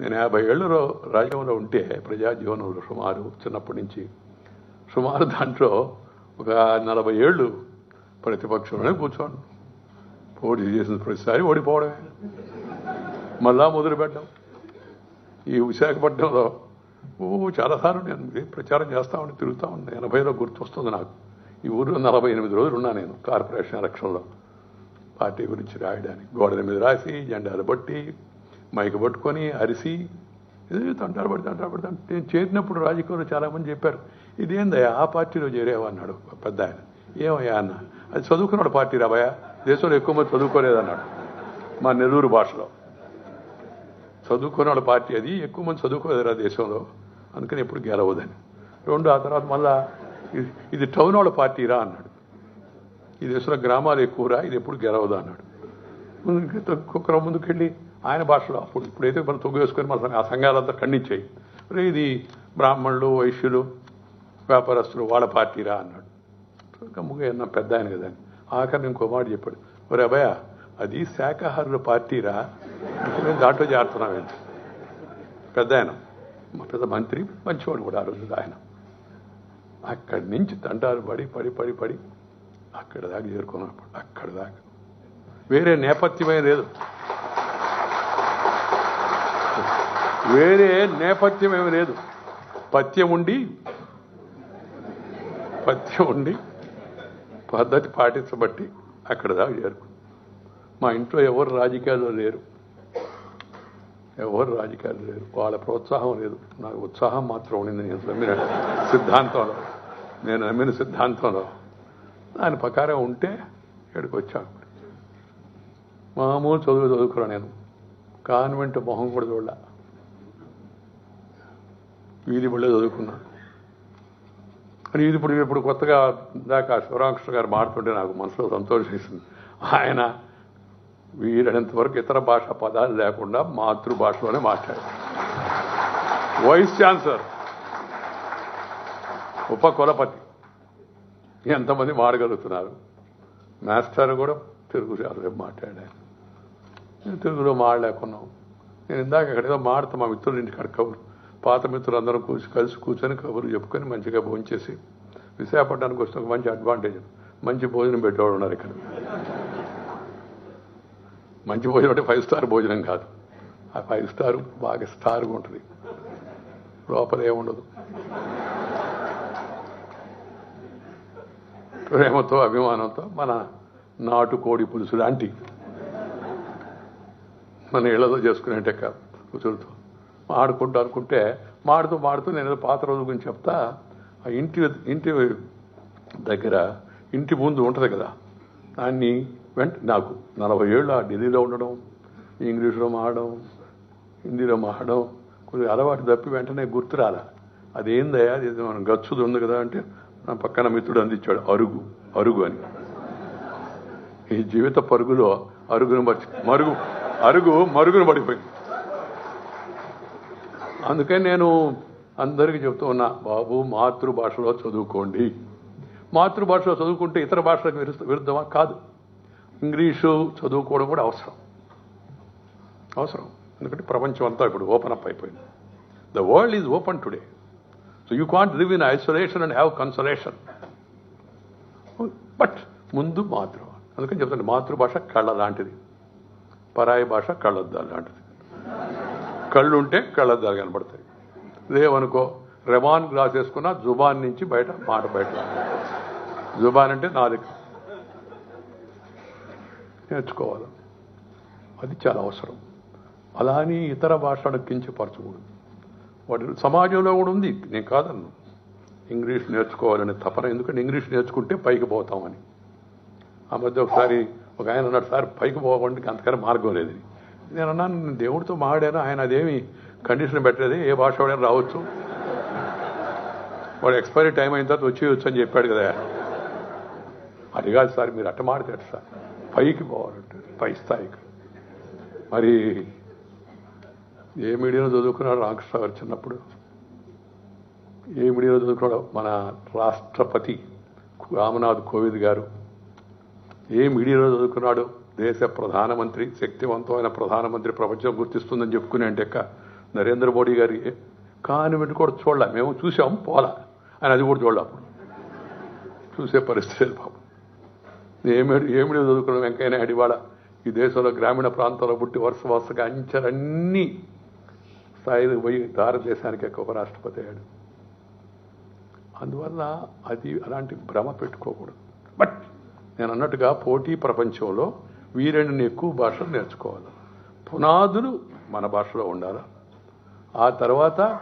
నేను యాభై ఏళ్ళు రాజ్యంలో ఉంటే ప్రజాజీవనంలో సుమారు చిన్నప్పటి నుంచి సుమారు దాంట్లో ఒక నలభై ఏళ్ళు ప్రతిపక్షంలోనే కూర్చోండి. పోటీ చేసిన ప్రతిసారి ఓడిపోవడమే. మళ్ళా మొదలుపెట్టడం ఈ విశాఖపట్నంలో ఓ చాలాసార్లు నేను ప్రచారం చేస్తా ఉండి తిరుగుతా ఉండి ఎనభైలో గుర్తొస్తుంది నాకు. ఈ ఊరిలో నలభై ఎనిమిది రోజులు ఉన్నా నేను కార్పొరేషన్ ఎలక్షన్లో. పార్టీ గురించి రాయడానికి గోడల మీద రాసి జెండాలు పట్టి మైక్ పట్టుకొని అరిసి ఇది తంటాలు పడి తంటాలు పడి నేను చేరినప్పుడు రాజకీయంలో చాలామంది చెప్పారు ఇదేందయ్యా ఆ పార్టీలో చేరేవా? అన్నాడు పెద్ద ఆయన. ఏమయ్యా అన్న అది చదువుకున్నాడు పార్టీ రాబోయా దేశంలో ఎక్కువ మంది చదువుకోలేదన్నాడు మా నెల్లూరు భాషలో. చదువుకున్న వాళ్ళ పార్టీ అది ఎక్కువ మంది చదువుకోలేదురా దేశంలో అందుకని ఎప్పుడు గెలవదని. రెండు ఆ తర్వాత మళ్ళా ఇది- టౌన్ వాళ్ళ పార్టీరా అన్నాడు. ఈ దేశంలో గ్రామాలు ఎక్కువరా ఇది ఎప్పుడు గెలవదా అన్నాడు. ముందు ముందుకెళ్ళి ఆయన భాషలో. అప్పుడు ఇప్పుడైతే మనం తొగ్గు వేసుకొని మన ఆ సంఘాలంతా ఖండించాయి. రే ఇది బ్రాహ్మణులు వైశ్యులు వ్యాపారస్తులు వాళ్ళ పార్టీరా అన్నాడు. గమ్ముగా అన్న పెద్ద ఆయన కదా అని. ఆఖరిని ఇంకో మాట చెప్పాడు. ఒరే అభయ అది శాఖాహారుల పార్టీరా? మేము దాంట్లో చేరుతున్నామేంటి పెద్ద ఆయన. మా పెద్ద మంత్రి మంచివాడు కూడా ఆ రోజు ఆయన. అక్కడి నుంచి తంటాలు పడి పడి పడి పడి అక్కడ దాకా చేరుకున్నప్పుడు అక్కడ దాకా. వేరే నేపథ్యమే లేదు. వేరే నేపథ్యం ఏమి లేదు. పథ్యం ఉండి పథ్యం ఉండి పద్ధతి పాటించబట్టి అక్కడ దాకా చేరుకు. మా ఇంట్లో ఎవరు రాజకీయాల్లో లేరు. ఎవరు రాజకీయాలు లేరు. వాళ్ళ ప్రోత్సాహం లేదు. నాకు ఉత్సాహం మాత్రం ఉండింది నేను నమ్మిన సిద్ధాంతంలో. నేను నమ్మిన సిద్ధాంతంలో. దాని ప్రకారం ఉంటే ఇక్కడికి వచ్చాను మామూలు చదువు చదువుకురా నేను. కాన్వెంట్ మొహం కూడా చూడాలి. వీధి బళ్ళే చదువుకున్నాను. మరి ఇది ఇప్పుడు ఇప్పుడు కొత్తగా దాకా శివరామకృష్ణ గారు మాడుతుంటే నాకు మనసులో సంతోషం వేసింది. ఆయన వీరంతవరకు ఇతర భాష పదాలు లేకుండా మాతృభాషలోనే మాట్లాడారు. వైస్ ఛాన్సలర్ ఉప కులపతి ఎంతమంది మాడగలుగుతున్నారు మాస్టర్ కూడా తెలుగు చాలా మాట్లాడాను నేను తెలుగులో మాడలేకున్నాం నేను ఇందాక ఎక్కడేదో మాడతా మా మిత్రుల ఇంటికాడ కబురు. పాత మిత్రులందరం కూర్చు కలిసి కూర్చొని కబుర్లు చెప్పుకొని మంచిగా భోంచేసి విశాఖపట్నానికి వస్తే ఒక మంచి అడ్వాంటేజ్ మంచి భోజనం పెట్టేవాడు ఉన్నారు ఇక్కడ. మంచి భోజనం అంటే ఫైవ్ స్టార్ భోజనం కాదు. ఆ ఫైవ్ స్టార్ బాగా స్టార్గా ఉంటుంది. లోపల ఏముండదు ప్రేమతో అభిమానంతో మన నాటు కోడి పులుసు లాంటి మన ఇళ్ళతో చేసుకునేటే కాదు రుచులతో ఆడుకుంటూ అనుకుంటే మాడుతూ మాడుతూ నేను ఏదో పాత రోజు గురించి చెప్తా ఆ ఇంటి ఇంటి దగ్గర ఇంటి ముందు ఉంటుంది కదా దాన్ని వెంట నాకు నలభై ఏళ్ళు ఆ ఢిల్లీలో ఉండడం ఇంగ్లీష్లో మాడడం హిందీలో మాడడం కొద్దిగా అలవాటు తప్పి వెంటనే గుర్తురాల అదేందయ్యా అది మనం గచ్చుది ఉంది కదా అంటే నా పక్కన మిత్రుడు అందించాడు అరుగు అరుగు అని. ఈ జీవిత పరుగులో అరుగును మర్చి మరుగు అరుగు మరుగును పడిపోయింది. అందుకని నేను అందరికీ చెప్తూ ఉన్నా బాబు మాతృభాషలో చదువుకోండి. మాతృభాషలో చదువుకుంటే ఇతర భాషలకు విరుద్ధ- విరుద్ధమా? కాదు. ఇంగ్లీషు చదువుకోవడం కూడా అవసరం. అవసరం. ఎందుకంటే ప్రపంచం అంతా ఇప్పుడు ఓపెన్ అప్ అయిపోయింది. The world is open today so you can't live in isolation and have consolation but ముందు మాతృ అందుకని చెప్తాను మాతృభాష కళ్ళ లాంటిది. పరాయి భాష కళ్ళద్దాలు లాంటిది. కళ్ళు ఉంటే కళ్ళద్దాలు కనబడతాయి. లేవనుకో రెమాన్ గ్లాస్ వేసుకున్నా జుబాన్ నుంచి బయట మాట బయట జుబాన్ అంటే నాది నేర్చుకోవాలి. అది చాలా అవసరం. అలా అని ఇతర భాషలను కించపరచకూడదు. వాటి సమాజంలో కూడా ఉంది. నేను కాదన్ను. ఇంగ్లీష్ నేర్చుకోవాలనే తపన. ఎందుకంటే ఇంగ్లీష్ నేర్చుకుంటే పైకి పోతామని. ఆ మధ్య ఒకసారి ఒక ఆయన అన్నాడు సార్ పైకి పోవడానికి అంతకన్నా మార్గం లేదని. నేను అన్నాను నేను దేవుడితో మాడాను ఆయన అదేమి కండిషన్ పెట్టలేదు ఏ భాష వాడైనా రావచ్చు. వాడు ఎక్స్పైరీ టైం అయిన తర్వాత వచ్చేయచ్చు అని చెప్పాడు కదా. అది కాదు సార్ మీరు అట్ట మాడతాడు సార్. పైకి పోవాలంటే పై స్థాయికి. మరి ఏ మీడియాలో చదువుకున్నాడు రామకృష్ణ గారు చిన్నప్పుడు? ఏ మీడియాలో చదువుకున్నాడు మన రాష్ట్రపతి రామనాథ్ కోవింద్ గారు? ఏ మీడియాలో చదువుకున్నాడు? దేశ ప్రధానమంత్రి శక్తివంతమైన ప్రధానమంత్రి ప్రపంచం గుర్తిస్తుందని చెప్పుకునే అంటే నరేంద్ర మోడీ గారి కాన్వెంట్ కూడా చూడలే. మేము చూసాం పోలా. ఆయన అది కూడా చూడలే అప్పుడు. చూసే పరిస్థితి లేదు పాపం. ఏమి ఏమిడి చదువుకున్నాం వెంకయ్య నాయుడు ఇవాళ. ఈ దేశంలో గ్రామీణ ప్రాంతాల్లో పుట్టి వరుస వరుసగా అంచెలన్నీ స్థాయికి పోయి భారతదేశానికి ఎక్కువ ఉపరాష్ట్రపతి అయ్యాడు. అందువల్ల అది అలాంటి భ్రమ పెట్టుకోకూడదు. బట్ నేను అన్నట్టుగా పోటీ ప్రపంచంలో వీరెండుని ఎక్కువ భాషలు నేర్చుకోవాలి. పునాదులు మన భాషలో ఉండాలి? ఆ తర్వాత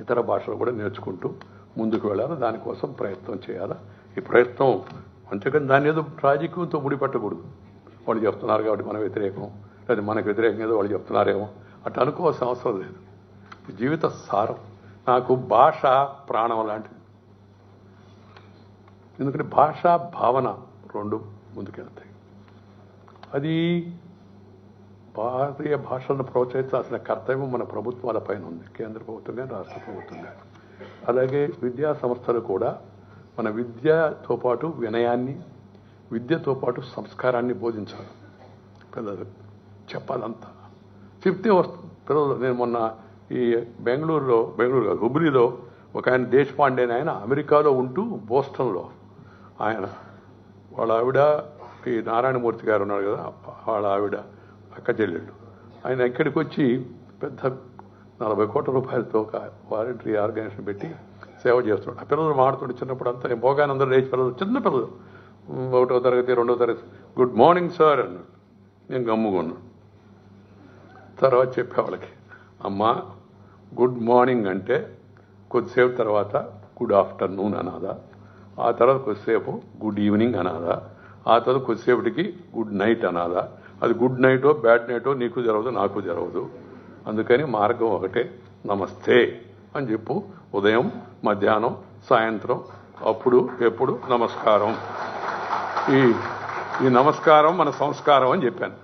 ఇతర భాషలు కూడా నేర్చుకుంటూ ముందుకు వెళ్ళాలి? దానికోసం ప్రయత్నం చేయాలి? ఈ ప్రయత్నం అంతేకాని దాన్ని ఏదో రాజకీయంతో ముడిపెట్టకూడదు వాళ్ళు చెప్తున్నారు కాబట్టి మన వ్యతిరేకం లేదా మనకు వ్యతిరేకం ఏదో వాళ్ళు చెప్తున్నారేమో. అట్లా అనుకోవాల్సిన అవసరం లేదు. జీవిత సారం. నాకు భాష ప్రాణం లాంటిది. ఎందుకంటే భాష భావన రెండు ముందుకెళ్తాయి. అది భారతీయ భాషలను ప్రోత్సహించాల్సిన కర్తవ్యం మన ప్రభుత్వాల పైన ఉంది. కేంద్ర ప్రభుత్వం కానీ రాష్ట్ర ప్రభుత్వం అలాగే విద్యా సంస్థలు కూడా మన విద్యతో పాటు వినయాన్ని విద్యతో పాటు సంస్కారాన్ని బోధించాలి. పిల్లలు చెప్పాలంతా. చెప్తే వస్తు పిల్లలు నేను మొన్న ఈ బెంగళూరులో బెంగళూరు కాదు హుబ్లీలో ఒక ఆయన దేశపాండేని ఆయన అమెరికాలో ఉంటూ బోస్టన్లో ఆయన వాళ్ళ ఆవిడ ఈ నారాయణమూర్తి గారు ఉన్నారు కదా వాళ్ళ ఆవిడ అక్క చెల్లెళ్ళు ఆయన ఇక్కడికి వచ్చి పెద్ద నలభై కోట్ల రూపాయలతో ఒక వాలంటరీ ఆర్గనైజేషన్ పెట్టి సేవ చేస్తున్నాడు. ఆ పిల్లలు మాడుతుంటే చిన్నప్పుడు అంతా నేను అందరూ లేచి పిల్లలు చిన్న పిల్లలు. ఒకటో తరగతి రెండో తరగతి. గుడ్ మార్నింగ్ సార్ అన్నాడు. నేను గమ్ముకున్నాను తర్వాత చెప్పే వాళ్ళకి అమ్మా గుడ్ మార్నింగ్ అంటే కొద్దిసేపు తర్వాత గుడ్ ఆఫ్టర్నూన్ అనాదా ఆ తర్వాత కొద్దిసేపు గుడ్ ఈవినింగ్ అనాదా ఆ తర్వాత కొద్దిసేపటికి గుడ్ నైట్ అనాలా. అది గుడ్ నైటో బ్యాడ్ నైటో నీకు జరగదు నాకు జరగదు. అందుకని మార్గం ఒకటే నమస్తే అని చెప్పు. ఉదయం మధ్యాహ్నం సాయంత్రం అప్పుడు ఎప్పుడు నమస్కారం. ఈ ఈ నమస్కారం మన సంస్కారం అని చెప్పాను.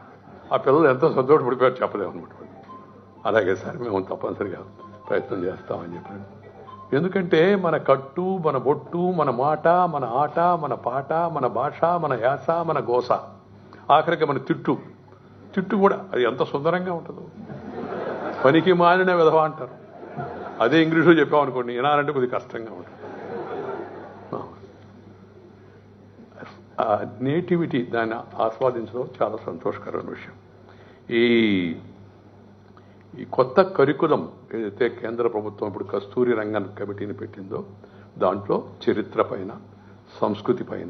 ఆ పిల్లలు ఎంతో సంతోషపడిపోయారు చెప్పలేము అనమాట అలాగే సార్ మేము తప్పనిసరిగా ప్రయత్నం చేస్తామని చెప్పాను. ఎందుకంటే మన కట్టు మన బొట్టు మన మాట మన ఆట మన పాట మన భాష మన యాస మన గోస. ఆఖరికి మన తిట్టు. తిట్టు కూడా అది ఎంత సుందరంగా ఉంటుందో. పనికి మాలిన విధవ అంటారు. అదే ఇంగ్లీషులో చెప్పామనుకోండి వినాలంటే కొద్దిగా కష్టంగా ఉంటుంది. నేటివిటీ దాన్ని ఆస్వాదించడం చాలా సంతోషకరమైన విషయం. ఈ ఈ కొత్త కరికులం ఏదైతే కేంద్ర ప్రభుత్వం ఇప్పుడు కస్తూరి రంగన్ కమిటీని పెట్టిందో దాంట్లో చరిత్ర పైన సంస్కృతి పైన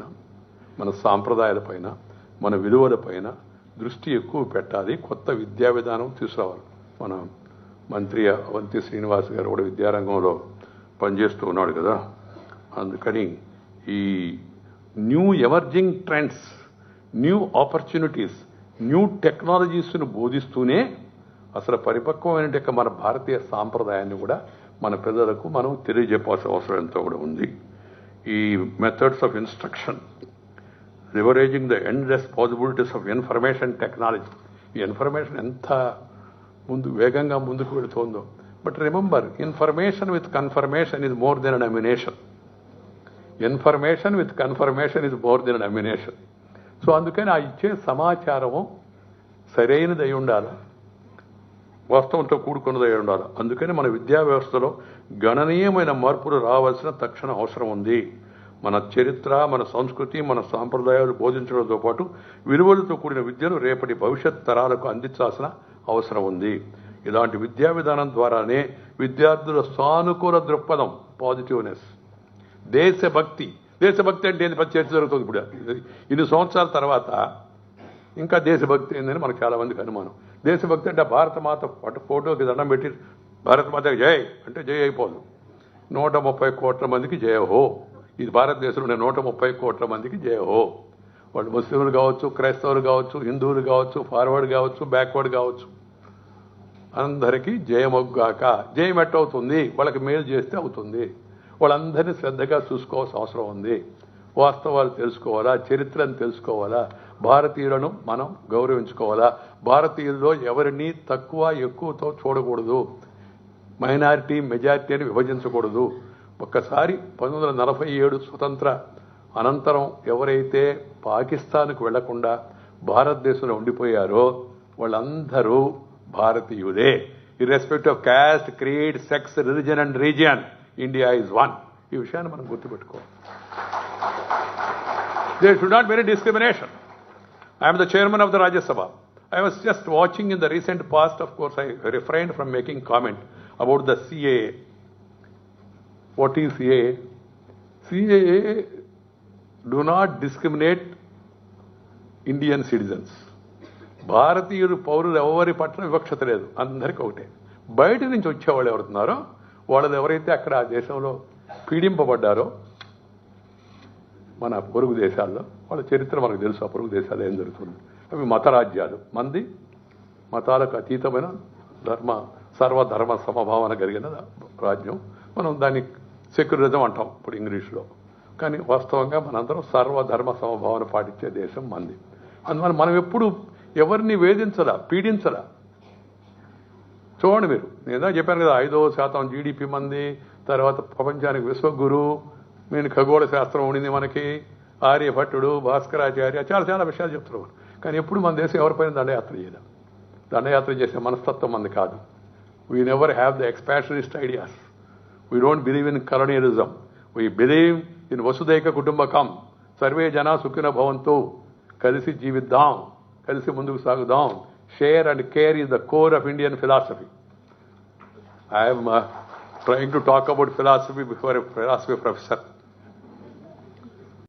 మన సాంప్రదాయాల పైన మన విలువల పైన దృష్టి ఎక్కువ పెట్టాలి. కొత్త విద్యా విధానం తీసుకురావాలి. మన మంత్రి అవంతి శ్రీనివాస్ గారు కూడా విద్యారంగంలో పనిచేస్తూ ఉన్నాడు కదా. అందుకని ఈ new emerging trends new opportunities new టెక్నాలజీస్ను బోధిస్తూనే అసలు పరిపక్వమైన యొక్క మన భారతీయ సాంప్రదాయాన్ని కూడా మన పిల్లలకు మనం తెలియజెప్పాల్సిన అవసరం ఎంతో కూడా ఉంది. ఈ methods of instruction leveraging the endless possibilities of information technology ఈ ఇన్ఫర్మేషన్ ఎంత ముందు వేగంగా ముందుకు వెళుతోందో. But remember information with confirmation is more than an information with confirmation is more than an so అందుకని ఆ ఇచ్చే సమాచారము సరైనది అయి ఉండాలి? వాస్తవంతో కూడుకున్నదై ఉండాలి. అందుకని మన విద్యా వ్యవస్థలో గణనీయమైన మార్పులు రావాల్సిన తక్షణ అవసరం ఉంది. మన చరిత్ర మన సంస్కృతి మన సాంప్రదాయాలు బోధించడంతో పాటు విలువలతో కూడిన విద్యను రేపటి భవిష్యత్ తరాలకు అందించాల్సిన అవసరం ఉంది. ఇలాంటి విద్యా విధానం ద్వారానే విద్యార్థుల సానుకూల దృక్పథం పాజిటివ్నెస్ దేశభక్తి. దేశభక్తి అంటే ఏంది? చర్చ జరుగుతుంది ఇప్పుడు. ఇన్ని సంవత్సరాల తర్వాత ఇంకా దేశభక్తి ఏందని మనకు చాలా మందికి అనుమానం. దేశభక్తి అంటే భారత మాత ఫోటోకి దండం పెట్టి భారత మాత జై అంటే జై అయిపోదు. నూట ముప్పై కోట్ల మందికి జయ హో. ఇది భారతదేశంలో ఉండే నూట ముప్పై కోట్ల మందికి జయ హో. వాళ్ళు ముస్లింలు కావచ్చు క్రైస్తవులు కావచ్చు హిందువులు కావచ్చు ఫార్వర్డ్ కావచ్చు బ్యాక్వర్డ్ కావచ్చు. అందరికీ జయమొగ్గాక జయం ఎట్టవుతుంది? వాళ్ళకి మేలు చేస్తే అవుతుంది. వాళ్ళందరినీ శ్రద్ధగా చూసుకోవాల్సిన అవసరం ఉంది. వాస్తవాలు తెలుసుకోవాలా చరిత్రను తెలుసుకోవాలా భారతీయులను మనం గౌరవించుకోవాలా? భారతీయుల్లో ఎవరిని తక్కువ ఎక్కువతో చూడకూడదు. మైనారిటీ మెజారిటీ అని విభజించకూడదు. ఒక్కసారి పంతొమ్మిది వందల నలభై ఏడు స్వతంత్ర అనంతరం ఎవరైతే పాకిస్తాన్కు వెళ్ళకుండా భారతదేశంలో ఉండిపోయారో వాళ్ళందరూ భారతీయులే. Irrespective of caste creed sex religion and region India is one ఈ విషయాన్ని మనం గుర్తుపెట్టుకోవాలి. There should not be any discrimination. I am the chairman of the Rajya Sabha. I was just watching in the recent past, of course, I refrained from making comment about the CAA. What is CAA? CAA do not discriminate Indian citizens. భారతీయులు పౌరులు ఎవరి పట్ల వివక్షత లేదు అందరికీ ఒకటే బయట నుంచి వచ్చేవాళ్ళు ఎవరుతున్నారో వాళ్ళది ఎవరైతే అక్కడ ఆ దేశంలో పీడింపబడ్డారో మన పొరుగు దేశాల్లో వాళ్ళ చరిత్ర మనకు తెలుసు ఆ పొరుగు దేశాల్లో ఏం జరుగుతుంది. అవి మత రాజ్యాలు. మంది మతాలకు అతీతమైన ధర్మ సర్వధర్మ సమభావన కలిగిన రాజ్యం. మనం దాన్ని సెక్యులరిజం అంటాం ఇప్పుడు ఇంగ్లీష్లో. కానీ వాస్తవంగా మనందరం సర్వధర్మ సమభావన పాటించే దేశం మంది. అందువల్ల మనం ఎప్పుడు ఎవరిని వేధించలా పీడించలా? చూడండి మీరు. నేను చెప్పాను కదా ఐదో శాతం జీడిపి మంది తర్వాత ప్రపంచానికి విశ్వగురు నేను ఖగోళ శాస్త్రం ఉండింది మనకి ఆర్యభట్టుడు భాస్కరాచార్య చాలా చాలా విషయాలు చెప్తున్నారు. కానీ ఎప్పుడు మన దేశం ఎవరిపైన దండయాత్ర చేయలేదు దండయాత్ర చేసే మనస్తత్వం మంది కాదు. We never have the expansionist ideas we don't believe in colonialism we believe in వసుదైక కుటుంబకం సర్వే జన సుఖిన భవంతు కలిసి జీవిద్దాం కలిసి ముందుకు సాగుదాం share and care is the core of Indian philosophy I'm trying to talk about philosophy before a philosophy professor